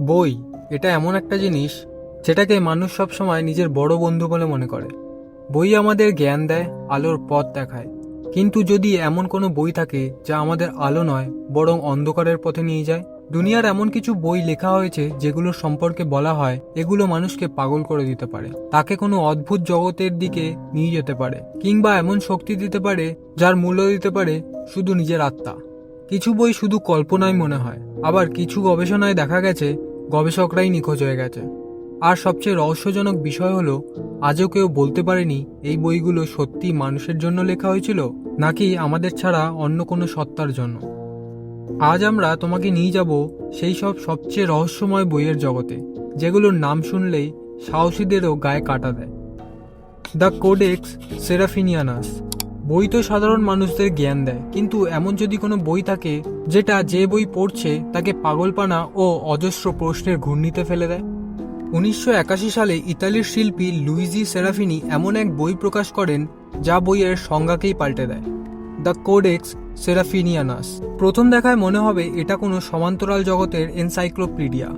বই, এটা এমন একটা জিনিস যেটাকে মানুষ সবসময় নিজের বড় বন্ধু বলে মনে করে। বই আমাদের জ্ঞান দেয়, আলোর পথ দেখায়। কিন্তু যদি এমন কোনো বই থাকে যা আমাদের আলো নয়, বরং অন্ধকারের পথে নিয়ে যায়? দুনিয়ার এমন কিছু বই লেখা হয়েছে যেগুলো সম্পর্কে বলা হয়, এগুলো মানুষকে পাগল করে দিতে পারে। তাকে কোনো অদ্ভুত জগতের দিকে নিয়ে যেতে পারে, কিংবা এমন শক্তি দিতে পারে যার মূল্য দিতে পারে শুধু নিজের আত্মা। কিছু বই শুধু কল্পনায় মনে হয়। আবার কিছু গবেষণায় দেখা গেছে গবেষকরাই নিখোঁজ হয়ে গেছে। আর সবচেয়ে রহস্যজনক বিষয় হলো, আজও কেউ বলতে পারেনি এই বইগুলো সত্যি মানুষের জন্য লেখা হয়েছিল, নাকি আমাদের ছাড়া অন্য কোনো সত্তার জন্য। আজ আমরা তোমাকে নিয়ে যাব সেই সব সবচেয়ে রহস্যময় বইয়ের জগতে, যেগুলোর নাম শুনলেই সাহসীদেরও গায়ে কাটা দেয়। The Codex Seraphinianus. বই তো সাধারণ মানুষদের জ্ঞান দেয়, কিন্তু এমন যদি কোনো বই থাকে, যেটা যে বই পড়ছে তাকে পাগলপানা ও অজস্র প্রশ্নের ঘূর্ণিতে ফেলে দেয়? উনিশশো একাশি সালে ইতালির শিল্পী লুইজি সেরাফিনি এমন এক বই প্রকাশ করেন, যা বইয়ের সংজ্ঞাকেই পাল্টে দেয়। The Codex Seraphinianus. প্রথম দেখায় মনে হবে এটা কোনো সমান্তরাল জগতের এনসাইক্লোপিডিয়া।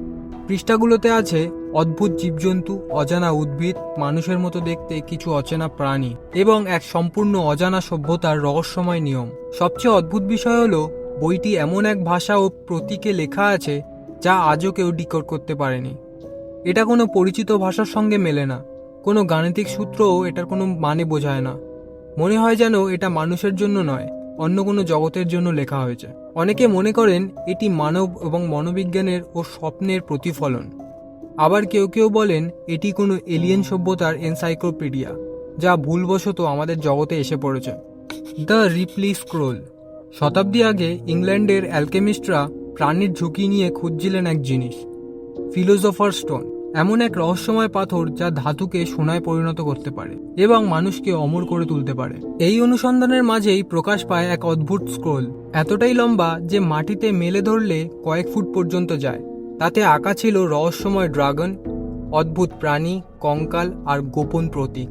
পৃষ্ঠাগুলোতে আছে অদ্ভুত জীবজন্তু, অজানা উদ্ভিদ, মানুষের মতো দেখতে কিছু অচেনা প্রাণী এবং এক সম্পূর্ণ অজানা সভ্যতার রহস্যময় নিয়ম। সবচেয়ে অদ্ভুত বিষয় হলো, বইটি এমন এক ভাষা ও প্রতীকে লেখা আছে যা আজও কেউ ডিকোড করতে পারেনি। এটা কোনো পরিচিত ভাষার সঙ্গে মেলে না। কোনো গাণিতিক সূত্রও এটার কোনো মানে বোঝায় না। মনে হয় যেন এটা মানুষের জন্য নয়, অন্য কোনো জগতের জন্য লেখা হয়েছে। অনেকে মনে করেন, এটি মানব এবং মনোবিজ্ঞানের ও স্বপ্নের প্রতিফলন। আবার কেউ কেউ বলেন, এটি কোনো এলিয়েন সভ্যতার এনসাইক্লোপিডিয়া যা ভুলবশত আমাদের জগতে এসে পড়েছে। দ্য রিপ্লি স্ক্রোল শতাব্দী আগে ইংল্যান্ডের অ্যালকেমিস্টরা প্রাণীর ঝুঁকি নিয়ে খুঁজছিলেন এক জিনিস ফিলোজফার স্টোন এমন এক রহস্যময় পাথর যা ধাতুকে সোনায় পরিণত করতে পারে এবং মানুষকে অমর করে তুলতে পারে। এই অনুসন্ধানের মাঝেই প্রকাশ পায় এক অদ্ভুত স্ক্রোল এতটাই লম্বা যে মাটিতে মেলে ধরলে কয়েক ফুট পর্যন্ত যায়। তাতে আঁকা ছিল রহস্যময় ড্রাগন, অদ্ভুত প্রাণী, কঙ্কাল আর গোপন প্রতীক।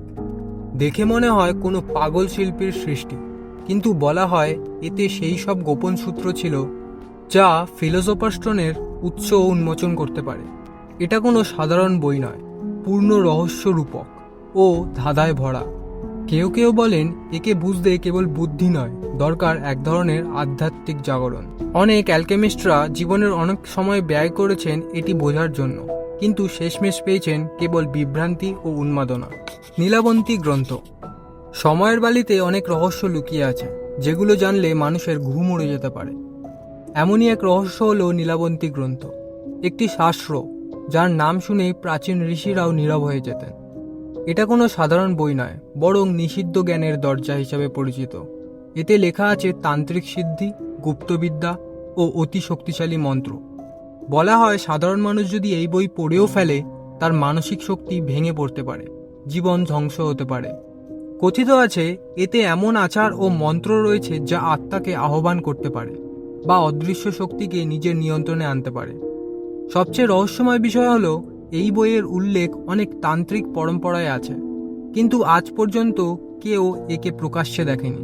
দেখে মনে হয় কোনো পাগল শিল্পীর সৃষ্টি। কিন্তু বলা হয় এতে সেই সব গোপন সূত্র ছিল যা ফিলোসোফার স্টোনের উৎস উন্মোচন করতে পারে। এটা কোনো সাধারণ বই নয়, পূর্ণ রহস্য রূপক ও ধাঁধায় ভরা। কেউ কেউ বলেন, একে বুঝতে কেবল বুদ্ধি নয়, দরকার এক ধরনের আধ্যাত্মিক জাগরণ। অনেক অ্যালকেমিস্টরা জীবনের অনেক সময় ব্যয় করেছেন এটি বোঝার জন্য, কিন্তু শেষমেশ পেয়েছেন কেবল বিভ্রান্তি ও উন্মাদনা। নীলাবন্তী গ্রন্থ। সময়ের বালিতে অনেক রহস্য লুকিয়ে আছে, যেগুলো জানলে মানুষের ঘুম উড়ে যেতে পারে। এমনই এক রহস্য হল নীলাবন্তী গ্রন্থ। একটি শাস্ত্র, যার নাম শুনেই প্রাচীন ঋষিরাও নীরব হয়ে যেতেন। এটা কোনো সাধারণ বই নয়, বরং নিষিদ্ধ জ্ঞানের দরজা হিসাবে পরিচিত। এতে লেখা আছে তান্ত্রিক সিদ্ধি, গুপ্তবিদ্যা ও অতি শক্তিশালী মন্ত্র। বলা হয় সাধারণ মানুষ যদি এই বই পড়েও ফেলে, তার মানসিক শক্তি ভেঙে পড়তে পারে, জীবন ধ্বংস হতে পারে। কথিত আছে, এতে এমন আচার ও মন্ত্র রয়েছে যা আত্মাকে আহ্বান করতে পারে, বা অদৃশ্য শক্তিকে নিজের নিয়ন্ত্রণে আনতে পারে। সবচেয়ে রহস্যময় বিষয় হলো এই বইয়ের উল্লেখ অনেক তান্ত্রিক পরম্পরায় আছে, কিন্তু আজ পর্যন্ত কেউ একে প্রকাশ্যে দেখেনি।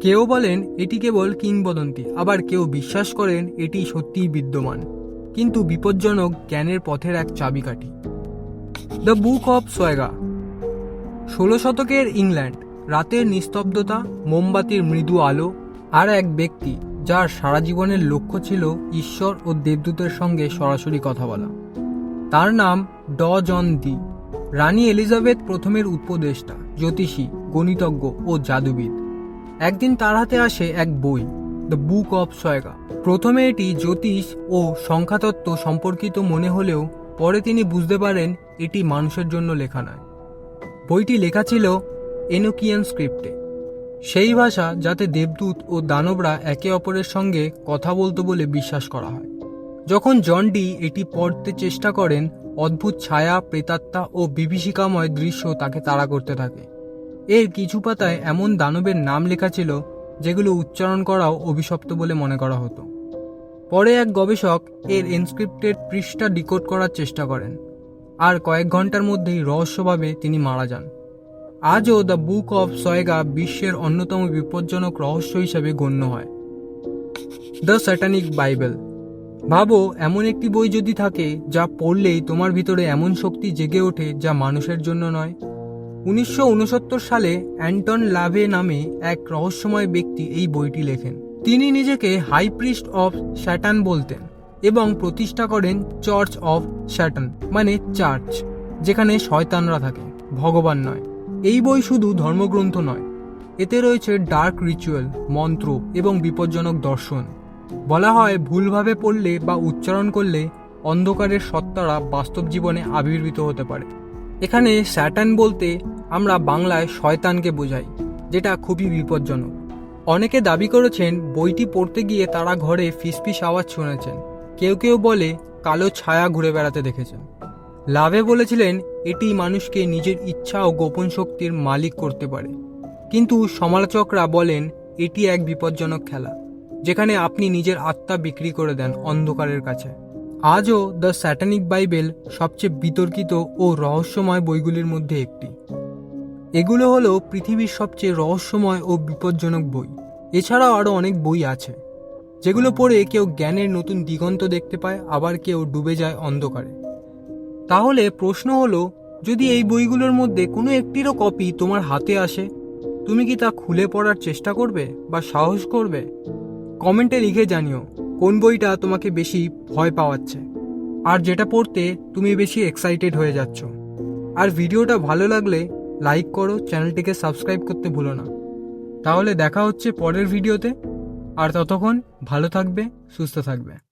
কেউ বলেন এটি কেবল কিংবদন্তি, আবার কেউ বিশ্বাস করেন এটি সত্যিই বিদ্যমান, কিন্তু বিপজ্জনক জ্ঞানের পথের এক চাবিকাঠি। দ্য বুক অফ সোয়েগা ষোলো শতকের ইংল্যান্ড, রাতের নিস্তব্ধতা, মোমবাতির মৃদু আলো, আর এক ব্যক্তি যার সারা জীবনের লক্ষ্য ছিল ঈশ্বর ও দেবদূতের সঙ্গে সরাসরি কথা বলা। তার নাম ড. জন দি। রানী এলিজাবেথ প্রথমের উপদেষ্টা, জ্যোতিষী, গণিতজ্ঞ ও জাদুবিদ। একদিন তার হাতে আসে এক বই, দ্য বুক অফ সয়গা প্রথমে এটি জ্যোতিষ ও সংখ্যাতত্ত্ব সম্পর্কিত মনে হলেও পরে তিনি বুঝতে পারেন এটি মানুষের জন্য লেখা নয়। বইটি লেখা ছিল এনোকিয়ান স্ক্রিপ্টে। সেই ভাষা যাতে দেবদূত ও দানবরা একে অপরের সঙ্গে কথা বলতো বলে বিশ্বাস করা হয়। যখন জন ডি এটি পড়তে চেষ্টা করেন, অদ্ভুত ছায়া, প্রেতাত্মা ও বিভীষিকাময় দৃশ্য তাকে তাড়া করতে থাকে। এর কিছু পাতায় এমন দানবের নাম লেখা ছিল, যেগুলো উচ্চারণ করাও অভিশপ্ত বলে মনে করা হতো। পরে এক গবেষক এর এনস্ক্রিপ্টেড পৃষ্ঠা ডিকোড করার চেষ্টা করেন, আর কয়েক ঘণ্টার মধ্যেই রহস্যভাবে তিনি মারা যান। আজও দ্য বুক অফ সয়েগা বিশ্বের অন্যতম বিপজ্জনক রহস্য হিসেবে গণ্য হয়। দ্য স্যাটানিক বাইবেল ভাবো, এমন একটি বই যদি থাকে, যা পড়লেই তোমার ভিতরে এমন শক্তি জেগে ওঠে যা মানুষের জন্য নয়। উনিশশো সালে অ্যান্টন লাভে নামে এক রহস্যময় ব্যক্তি এই বইটি লেখেন। তিনি নিজেকে হাই প্রিস্ট অফ স্যাটান বলতেন এবং প্রতিষ্ঠা করেন চার্চ অফ স্যাটান মানে চার্চ, যেখানে শয়তানরা থাকে, ভগবান নয়। এই বই শুধু ধর্মগ্রন্থ নয়, এতে রয়েছে ডার্ক রিচুয়াল, মন্ত্র এবং বিপজ্জনক দর্শন। বলা হয় ভুলভাবে পড়লে বা উচ্চারণ করলে অন্ধকারের সত্তারা বাস্তব জীবনে আবির্ভূত হতে পারে। এখানে স্যাটান বলতে আমরা বাংলায় শয়তানকে বোঝাই, যেটা খুবই বিপজ্জনক। অনেকে দাবি করেছেন বইটি পড়তে গিয়ে তারা ঘরে ফিসফিস আওয়াজ শুনেছেন। কেউ কেউ বলে কালো ছায়া ঘুরে বেড়াতে দেখেছেন। লাভে বলেছিলেন এটি মানুষকে নিজের ইচ্ছা ও গোপন শক্তির মালিক করতে পারে। কিন্তু সমালোচকরা বলেন এটি এক বিপজ্জনক খেলা। যেখানে আপনি নিজের আত্মা বিক্রি করে দেন অন্ধকারের কাছে। আজও দ্য স্যাটানিক বাইবেল সবচেয়ে বিতর্কিত ও রহস্যময় বইগুলির মধ্যে একটি। এগুলো হলো পৃথিবীর সবচেয়ে রহস্যময় ও বিপজ্জনক বই। এছাড়াও আরও অনেক বই আছে, যেগুলো পড়ে কেউ জ্ঞানের নতুন দিগন্ত দেখতে পায়, আবার কেউ ডুবে যায় অন্ধকারে। তাহলে প্রশ্ন হলো, যদি এই বইগুলোর মধ্যে কোনো একটিরও কপি তোমার হাতে আসে, তুমি কি তা খুলে পড়ার চেষ্টা করবে বা সাহস করবে? কমেন্টে লিখে জানিও কোন বইটা তোমাকে বেশি ভয় পাওয়াচ্ছে। আর যেটা পড়তে তুমি বেশি এক্সাইটেড হয়ে যাচ্ছ। আর ভিডিওটা ভালো লাগলে লাইক করো, চ্যানেলটিকে সাবস্ক্রাইব করতে ভুলো না। তাহলে দেখা হচ্ছে পরের ভিডিওতে। আর ততক্ষণ ভালো থাকবে, সুস্থ থাকবে।